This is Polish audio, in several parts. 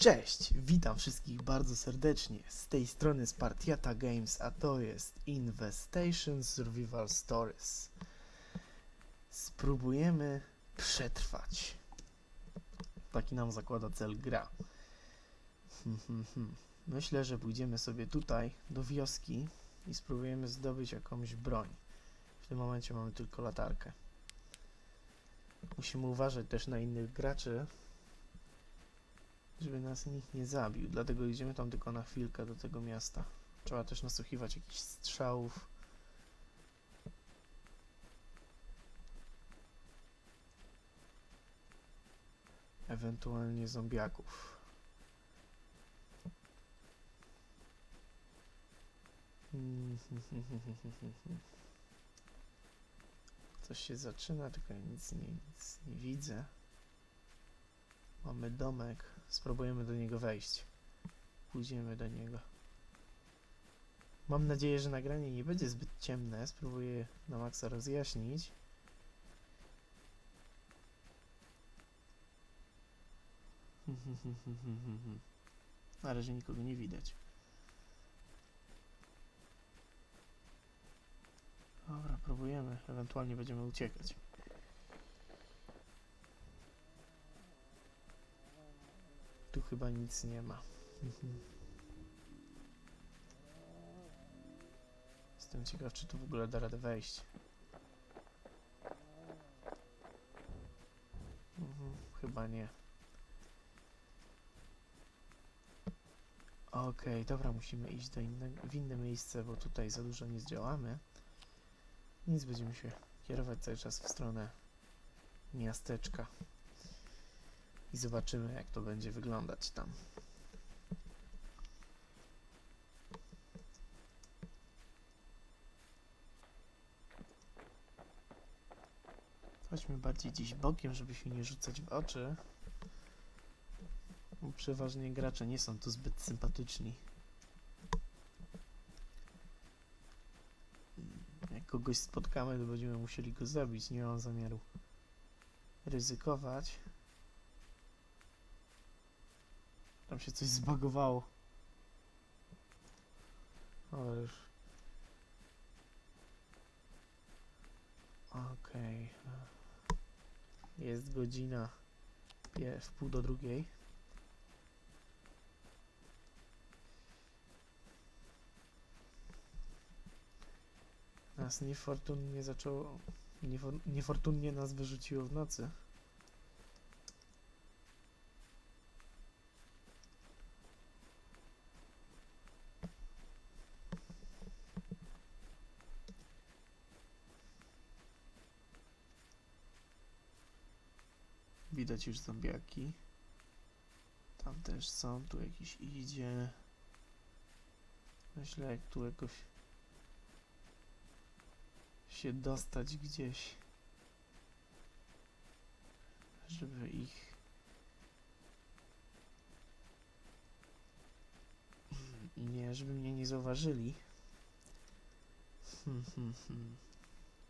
Cześć, witam wszystkich bardzo serdecznie. Z tej strony Spartiata Games, a to jest Infestation Survival Stories. Spróbujemy przetrwać. Taki nam zakłada cel gra. Myślę, że pójdziemy sobie tutaj do wioski i spróbujemy zdobyć jakąś broń. W tym momencie mamy tylko latarkę. Musimy uważać też na innych graczy, żeby nas nikt nie zabił. Dlatego idziemy tam tylko na chwilkę do tego miasta. Trzeba też nasłuchiwać jakichś strzałów. Ewentualnie zombiaków. Coś się zaczyna, tylko nic nie, nic nie widzę. Mamy domek. Spróbujemy do niego wejść. Pójdziemy do niego. Mam nadzieję, że nagranie nie będzie zbyt ciemne. Spróbuję na maksa rozjaśnić. Na razie nikogo nie widać. Dobra, próbujemy. Ewentualnie będziemy uciekać. Tu chyba nic nie ma. Mhm. Jestem ciekaw, czy tu w ogóle da radę wejść. Mhm, chyba nie. Okej, dobra, musimy iść do innego, w inne miejsce, bo tutaj za dużo nie zdziałamy. Nic, będziemy się kierować cały czas w stronę miasteczka i zobaczymy jak to będzie wyglądać tam. Chodźmy bardziej gdzieś bokiem, żeby się nie rzucać w oczy. Bo przeważnie gracze nie są tu zbyt sympatyczni. Jak kogoś spotkamy, to będziemy musieli go zabić. Nie mam zamiaru ryzykować. Tam się coś zbagowało. Ale już. Okej. Jest godzina pie- w pół do drugiej. Nas niefortunnie zaczęło. Niefor- niefortunnie nas wyrzuciło w nocy. Widać już zombiaki. Tam też są, tu jakiś idzie. Myślę, jak tu jakoś się dostać gdzieś, żeby ich nie, żeby mnie nie zauważyli.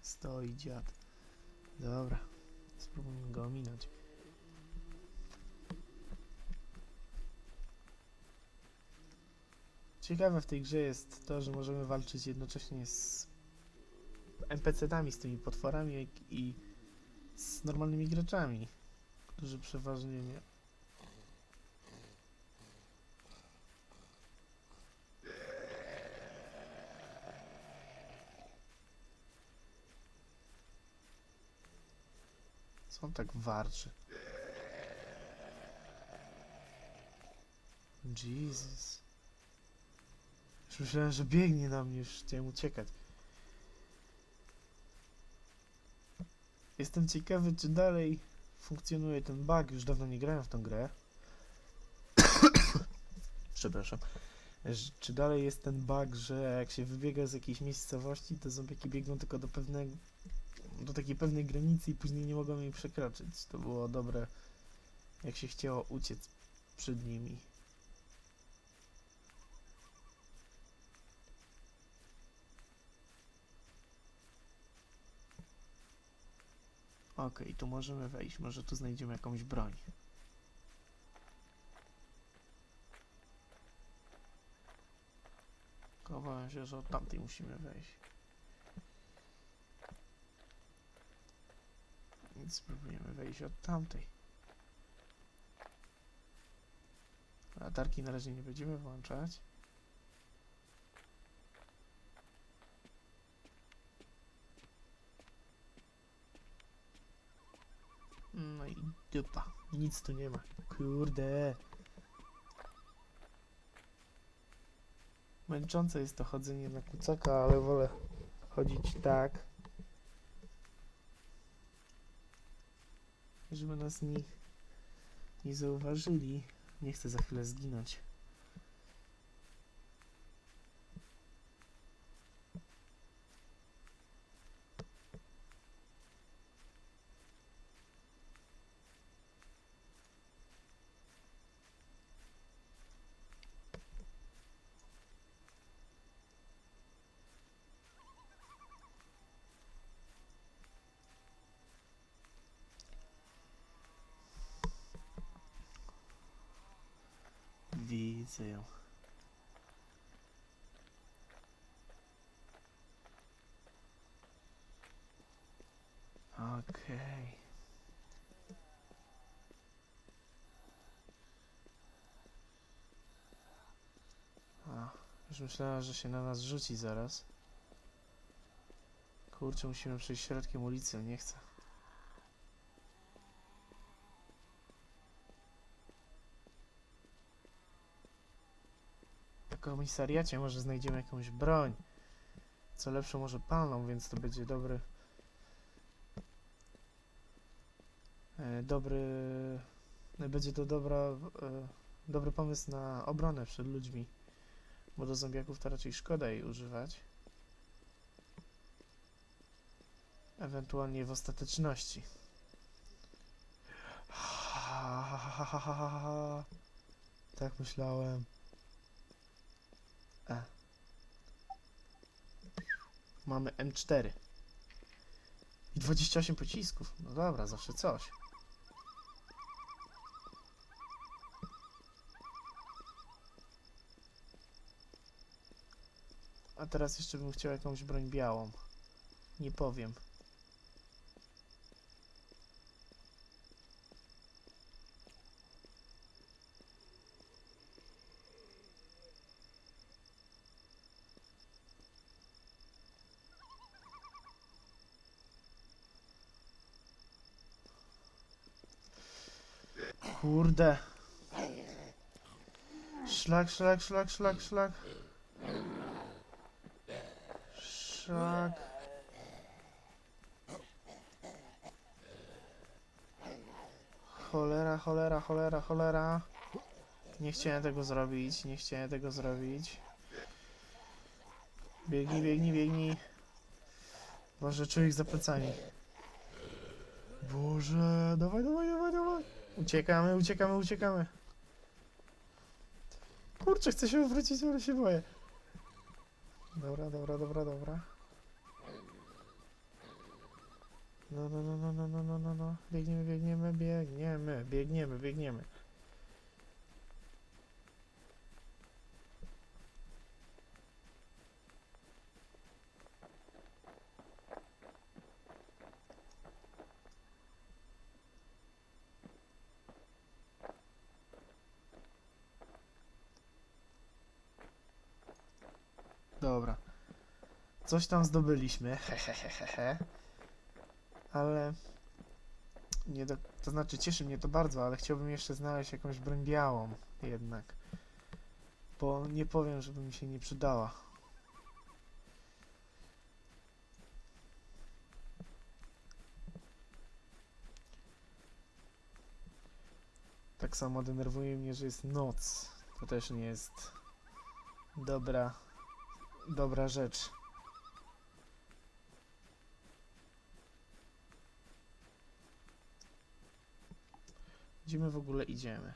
Stoi dziad. Dobra, spróbujmy go ominąć. Ciekawe w tej grze jest to, że możemy walczyć jednocześnie z NPC-tami, z tymi potworami jak i z normalnymi graczami, którzy przeważnie nie. Co on tak warczy? Jesus. Myślałem, że biegnie na mnie, już chciałem uciekać. Jestem ciekawy, czy dalej funkcjonuje ten bug. Już dawno nie grałem w tą grę. Przepraszam. Czy dalej jest ten bug, że jak się wybiega z jakiejś miejscowości, to zombiaki biegną tylko do pewnej, do takiej pewnej granicy i później nie mogą jej przekroczyć. To było dobre, jak się chciało uciec przed nimi. Ok, tu możemy wejść. Może tu znajdziemy jakąś broń. Obawiam się, że od tamtej musimy wejść. Więc spróbujemy wejść od tamtej. Latarki na razie nie będziemy włączać. Dupa. Nic tu nie ma. Kurde. Męczące jest to chodzenie na kucaka, ale wolę chodzić tak. Żeby nas nie, nie zauważyli. Nie chcę za chwilę zginąć. Widzę ją. Okej. A, już myślałem, że się na nas rzuci zaraz. Kurczę, musimy przejść środkiem ulicy, nie chcę. Komisariacie może znajdziemy jakąś broń. Co lepsze może palną, więc to będzie dobry... e, Dobry... e, Będzie to dobra, e, dobry pomysł na obronę przed ludźmi. Bo do zombiaków to raczej szkoda jej używać. Ewentualnie w ostateczności. Tak myślałem. E. Mamy M4. I 28 pocisków. No dobra, zawsze coś. A teraz jeszcze bym chciał jakąś broń białą. Nie powiem. Kurde. Szlak, szlak, szlak, szlak, szlak. Szlak. Cholera, cholera, cholera, cholera. Nie chciałem tego zrobić, nie chciałem tego zrobić. Biegnij, biegnij, biegnij. Boże, czuję ich za plecami. Boże, dawaj, dawaj, dawaj, dawaj. Uciekamy, uciekamy, uciekamy. Kurczę, chcę się odwrócić, ale się boję. Dobra, dobra, dobra, dobra. No, no, no, no, no, no, no, no, no. Biegniemy, biegniemy, biegniemy, biegniemy, biegniemy. Dobra. Coś tam zdobyliśmy. Hehehehe. Ale. Nie do... To znaczy, cieszy mnie to bardzo, ale chciałbym jeszcze znaleźć jakąś broń białą. Jednak. Bo nie powiem, żeby mi się nie przydała. Tak samo denerwuje mnie, że jest noc. To też nie jest dobra dobra rzecz. Gdzie my w ogóle idziemy?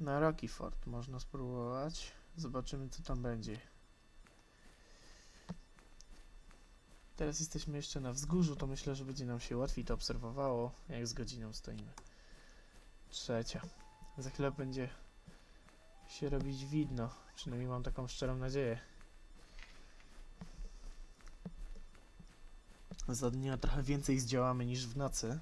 Na Rocky Fort można spróbować. Zobaczymy co tam będzie. Teraz jesteśmy jeszcze na wzgórzu, to myślę, że będzie nam się łatwiej to obserwowało, jak z godziną stoimy. Trzecia. Za chwilę będzie się robić widno. Przynajmniej mam taką szczerą nadzieję. Za dnia trochę więcej zdziałamy niż w nocy.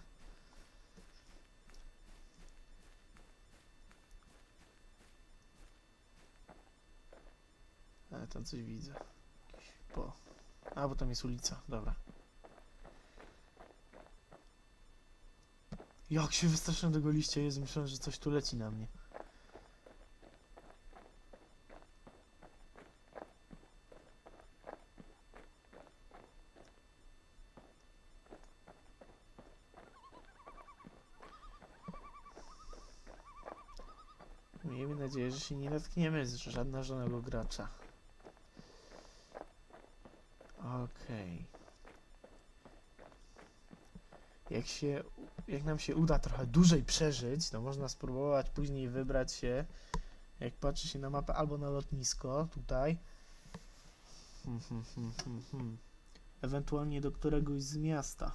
Ale tam coś widzę. Po. A, bo tam jest ulica. Dobra. Jak się wystraszyłem tego liścia, jest myślałem, że coś tu leci na mnie. Nadzieję, że się nie natkniemy z żadnego gracza. Okej. Jak się, jak nam się uda trochę dłużej przeżyć, to można spróbować później wybrać się, jak patrzy się na mapę, albo na lotnisko, tutaj. Hmm, hmm, hmm, hmm, hmm. Ewentualnie do któregoś z miasta.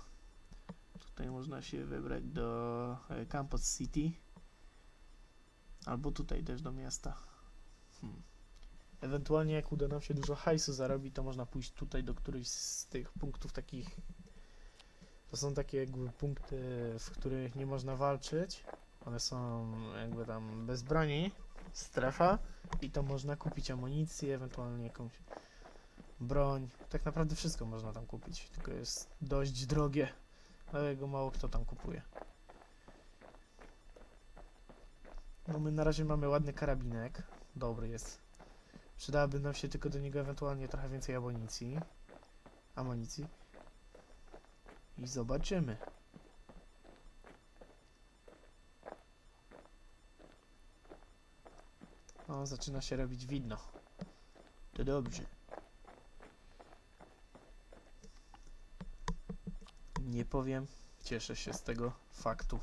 Tutaj można się wybrać do e, Campus City. Albo tutaj też do miasta. Hmm. Ewentualnie jak uda nam się dużo hajsu zarobić, to można pójść tutaj do którychś z tych punktów takich. To są takie jakby punkty, w których nie można walczyć. One są jakby tam bez broni, strefa i to można kupić amunicję, ewentualnie jakąś broń. Tak naprawdę wszystko można tam kupić, tylko jest dość drogie, ale go mało kto tam kupuje. No my na razie mamy ładny karabinek. Dobry jest. Przydałaby nam się tylko do niego ewentualnie trochę więcej amunicji. Amunicji. I zobaczymy. O, zaczyna się robić widno. To dobrze. Nie powiem. Cieszę się z tego faktu.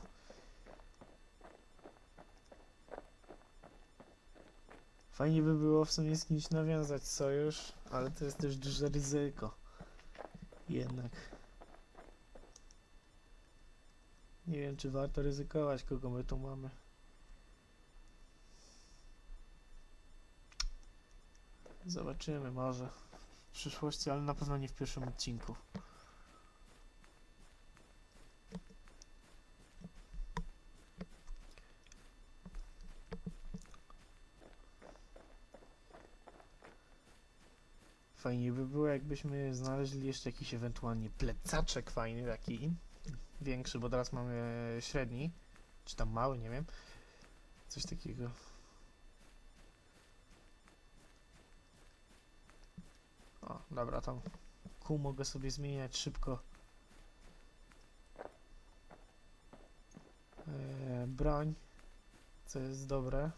Fajnie by było w sumie z kimś nawiązać sojusz, ale to jest też duże ryzyko. Jednak. Nie wiem, czy warto ryzykować, kogo my tu mamy. Zobaczymy, może w przyszłości, ale na pewno nie w pierwszym odcinku. Fajnie by było, jakbyśmy znaleźli jeszcze jakiś ewentualnie plecaczek fajny taki, większy, bo teraz mamy średni, czy tam mały, nie wiem, coś takiego. O, dobra, tam kół mogę sobie zmieniać szybko. Eee, broń, co jest dobre.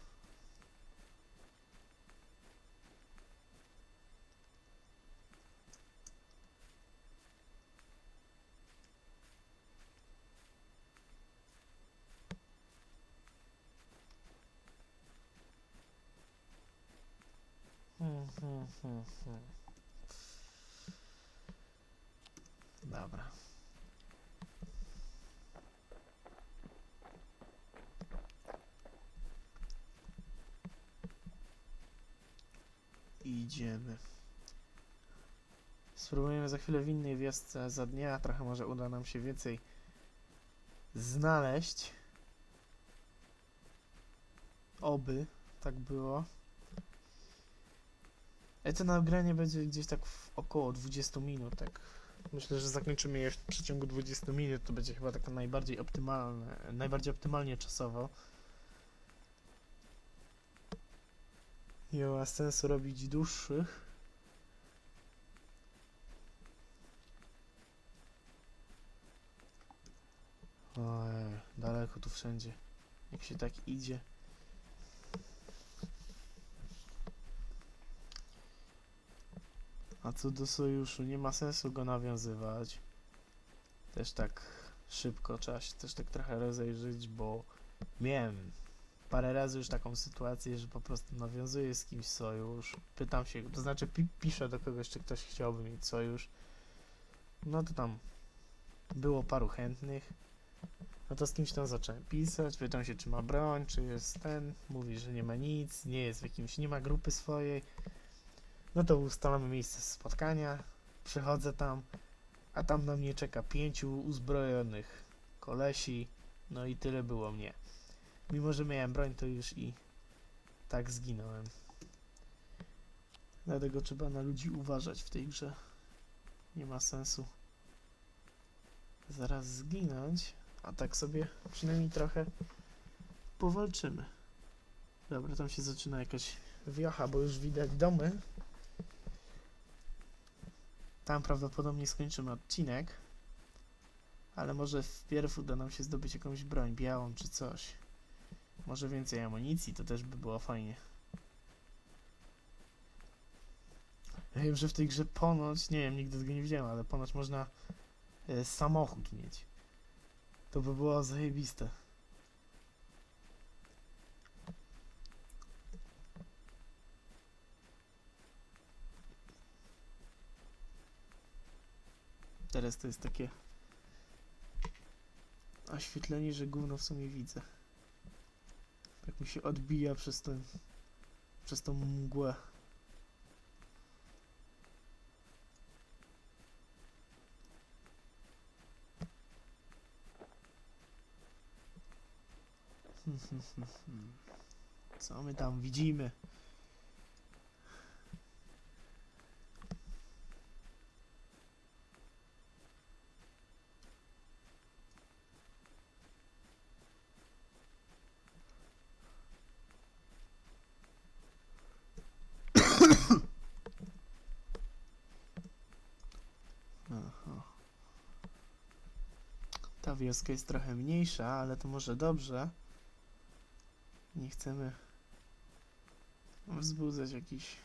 Dobra. Idziemy. Spróbujemy za chwilę w innej wiosce za dnia. Trochę może uda nam się więcej znaleźć. Oby tak było. Ale to nagranie będzie gdzieś tak w około 20 minut, tak. Myślę, że zakończymy je w przeciągu 20 minut, to będzie chyba tak najbardziej optymalne, najbardziej optymalnie czasowo. Nie ma sensu robić dłuższych. Ojej, daleko tu wszędzie. Jak się tak idzie. A co do sojuszu, nie ma sensu go nawiązywać. Też tak szybko trzeba się też tak trochę rozejrzeć, bo miałem parę razy już taką sytuację, że po prostu nawiązuję z kimś sojusz, pytam się, to znaczy pi piszę do kogoś, czy ktoś chciałby mieć sojusz. No to tam było paru chętnych. No to z kimś tam zacząłem pisać, pytam się, czy ma broń, czy jest ten. Mówi, że nie ma nic, nie jest w jakimś, nie ma grupy swojej. No to ustalamy miejsce spotkania, przychodzę tam, a tam na mnie czeka pięciu uzbrojonych kolesi, no i tyle było mnie. Mimo, że miałem broń, to już i tak zginąłem. Dlatego trzeba na ludzi uważać w tej grze. Nie ma sensu zaraz zginąć, a tak sobie przynajmniej trochę powalczymy. Dobra, tam się zaczyna jakaś wiocha, bo już widać domy. Tam prawdopodobnie skończymy odcinek. Ale może wpierw uda nam się zdobyć jakąś broń białą czy coś. Może więcej amunicji, to też by było fajnie. Ja wiem, że w tej grze ponoć, nie wiem, nigdy tego nie widziałem, ale ponoć można e, samochód mieć. To by było zajebiste. Teraz to jest takie oświetlenie, że gówno w sumie widzę. Tak mi się odbija przez ten przez tą mgłę. Co my tam widzimy? Wioska jest trochę mniejsza, ale to może dobrze. Nie chcemy wzbudzać jakiś.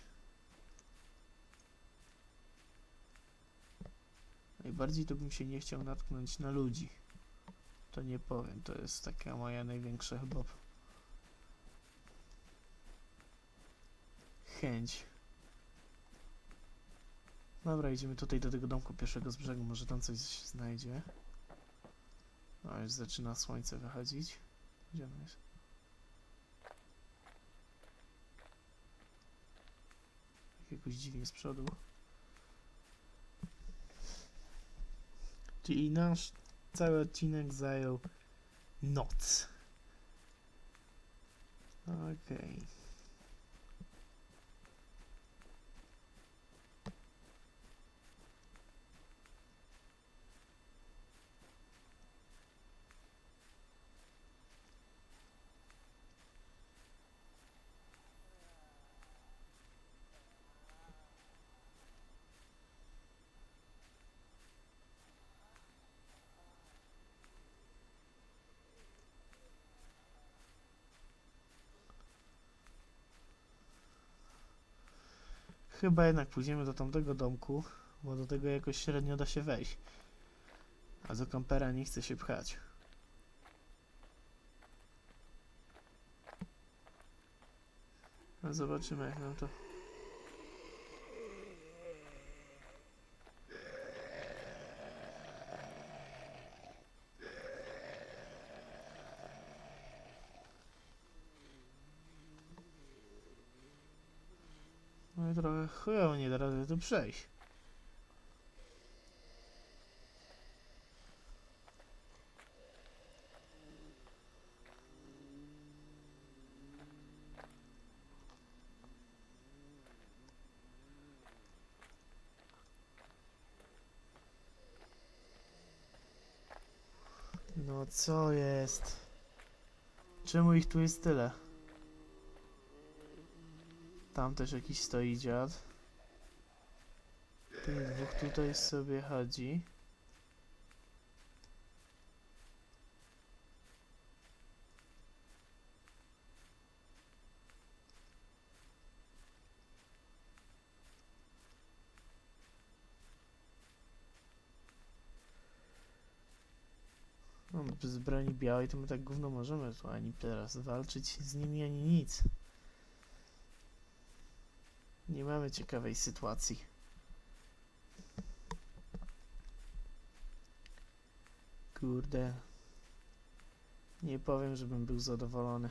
Najbardziej to bym się nie chciał natknąć na ludzi. To nie powiem, to jest taka moja największa chyba chęć. Dobra, idziemy tutaj do tego domku pierwszego z brzegu, może tam coś znajdzie. O, już zaczyna słońce wychodzić. Gdzie ono jest? Jakoś dziwnie z przodu. Czyli nasz cały odcinek zajął noc. Okej. Chyba jednak pójdziemy do tamtego domku, bo do tego jakoś średnio da się wejść. A do kampera nie chce się pchać. No zobaczymy jak nam to... trochę chujowo nie da rady tu przejść. No co jest? Czemu ich tu jest tyle? Tam też jakiś stoi dziad. Tych dwóch tutaj sobie chodzi. No, bez broni białej to my tak gówno możemy tu ani teraz walczyć z nimi, ani nic. Nie mamy ciekawej sytuacji. Kurde. Nie powiem, żebym był zadowolony.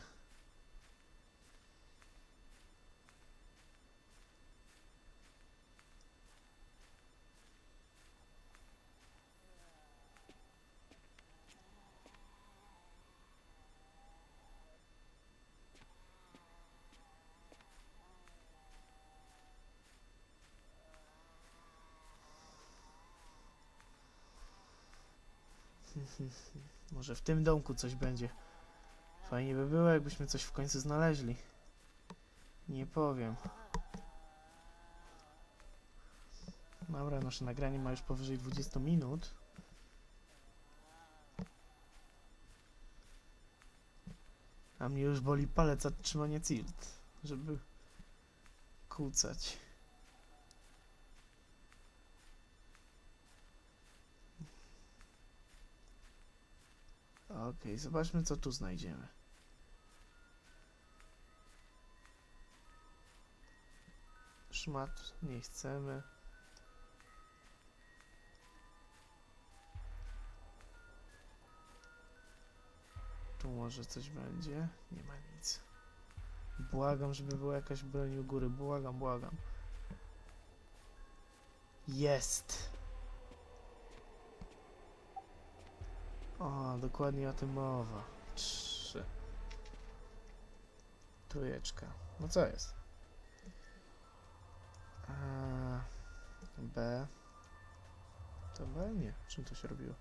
Może w tym domku coś będzie. Fajnie by było, jakbyśmy coś w końcu znaleźli. Nie powiem. Dobra, nasze nagranie ma już powyżej 20 minut. A mnie już boli palec od trzymania cilt, żeby kłócać. Okej, zobaczmy co tu znajdziemy. Szmat nie chcemy. Tu może coś będzie? Nie ma nic. Błagam, żeby była jakaś broń u góry. Błagam, błagam. Jest! O, dokładnie o tym mowa. Trzy. Trójeczka. No co jest? A, B. To B? Nie. Czym to się robiło?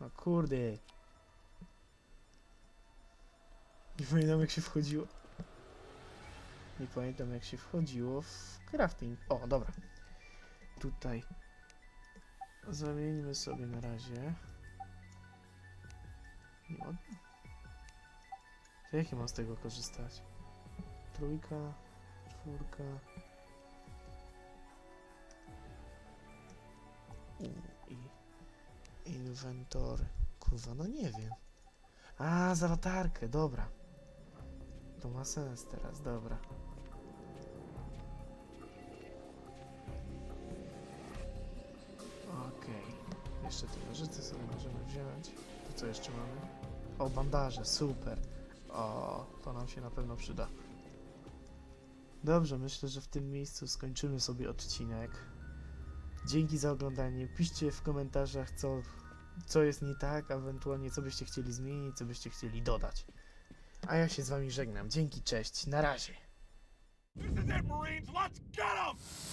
No kurde. Nie pamiętam jak się wchodziło. Nie pamiętam jak się wchodziło w crafting. O, dobra. Tutaj Zamieńmy sobie na razie. Nie. To jak ja mam z tego korzystać? Trójka, czwórka. I inwentory. Kurwa, no nie wiem. A, za latarkę, dobra. To ma sens teraz, dobra. Okej. Jeszcze te nożyce sobie możemy wziąć. Tu co jeszcze mamy? O, bandaże, super. O, to nam się na pewno przyda. Dobrze, myślę, że w tym miejscu skończymy sobie odcinek. Dzięki za oglądanie. Piszcie w komentarzach, co, co jest nie tak, ewentualnie co byście chcieli zmienić, co byście chcieli dodać. A ja się z wami żegnam. Dzięki, cześć, na razie. This is it, Marines. Let's get them!